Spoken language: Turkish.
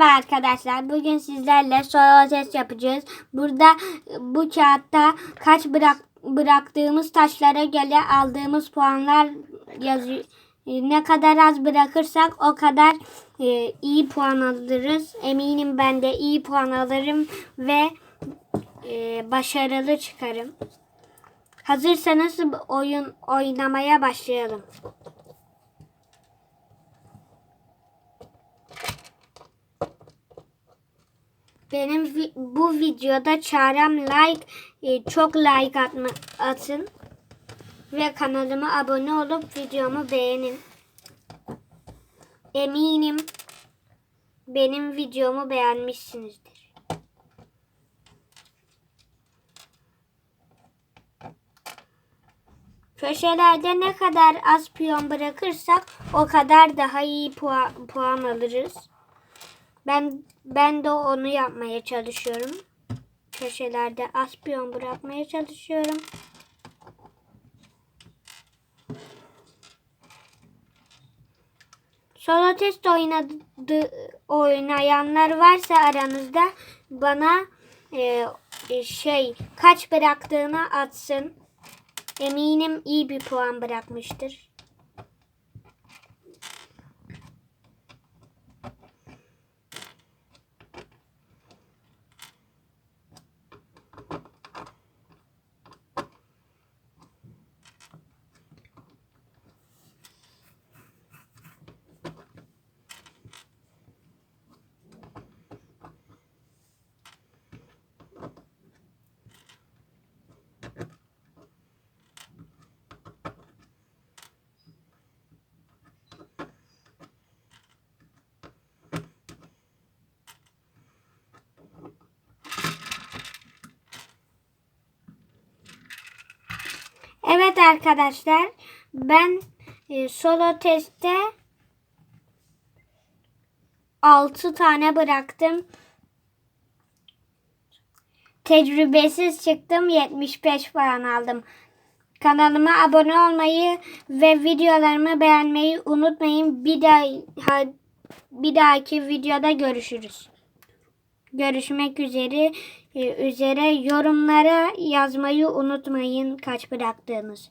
Merhaba arkadaşlar. Bugün sizlerle soru test yapacağız. Burada bu kağıtta kaç bırak bıraktığımız taşlara göre aldığımız puanlar yazıyor. Ne kadar az bırakırsak o kadar e, iyi puan alırız. Eminim ben de iyi puan alırım ve e, başarılı çıkarım. Hazırsanız oyun oynamaya başlayalım. Benim vi- bu videoda çarem like e, çok like atma, atın ve kanalıma abone olup videomu beğenin. Eminim benim videomu beğenmişsinizdir. Köşelerde ne kadar az piyon bırakırsak o kadar daha iyi puan, puan alırız. Ben ben de onu yapmaya çalışıyorum. Köşelerde az piyon bırakmaya çalışıyorum. Solo test oynadı, oynayanlar varsa aranızda bana e, e, şey kaç bıraktığını atsın. Eminim iyi bir puan bırakmıştır. Evet arkadaşlar ben e, solo testte 6 tane bıraktım. Tecrübesiz çıktım 75 puan aldım. Kanalıma abone olmayı ve videolarımı beğenmeyi unutmayın. Bir daha bir dahaki videoda görüşürüz. Görüşmek üzere. Ee, üzere yorumlara yazmayı unutmayın kaç bıraktığınız.